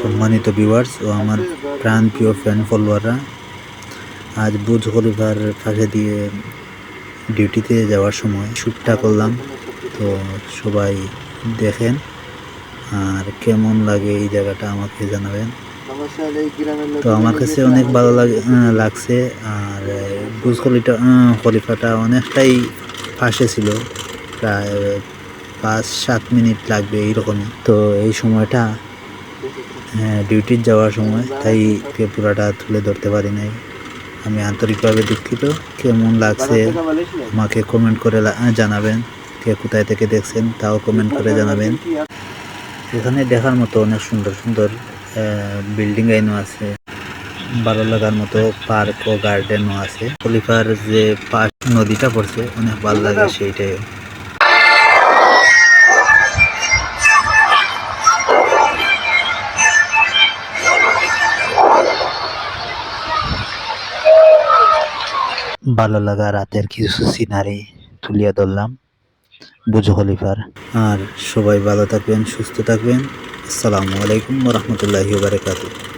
সম্মানিত ভিউয়ার্স ও আমার প্রাণ প্রিয় ফ্যান ফলোয়াররা আজ বুজ খলিফার পাশে দিয়ে ডিউটিতে যাওয়ার সময় শ্যুটটা করলাম। তো সবাই দেখেন আর কেমন লাগে এই জায়গাটা আমাকে জানাবেন। তো আমার কাছে অনেক ভালো লাগে লাগছে আর বুজ খলিটা খলিফাটা অনেকটাই পাশে ছিল। প্রায় পাঁচ সাত মিনিট লাগবে এইরকমই। তো এই সময়টা ডিউটির যাওয়ার সময়, তাই পুরাটা তুলে ধরতে পারি নাই। আমি আন্তরিকভাবে দুঃখিত। কেমন লাগছে আমাকে কমেন্ট করে জানাবেন। কে কোথায় থেকে দেখছেন, তাও কমেন্ট করে জানাবেন। এখানে দেখার মতো অনেক সুন্দর সুন্দর বিল্ডিং আইনও আছে। ভালো লাগার মতো পার্ক ও গার্ডেনও আছে। খলিফার যে পাশ নদীটা পড়ছে, অনেক ভালো লাগে সেইটাই। ভালো লাগা রাতের কিছু সিনারি তুলিয়া ধরলাম। বুঝো খলিফার। আর সবাই ভালো থাকবেন, সুস্থ থাকবেন। আসসালামু আলাইকুম রহমতুল্লাহি বারকাতুহ।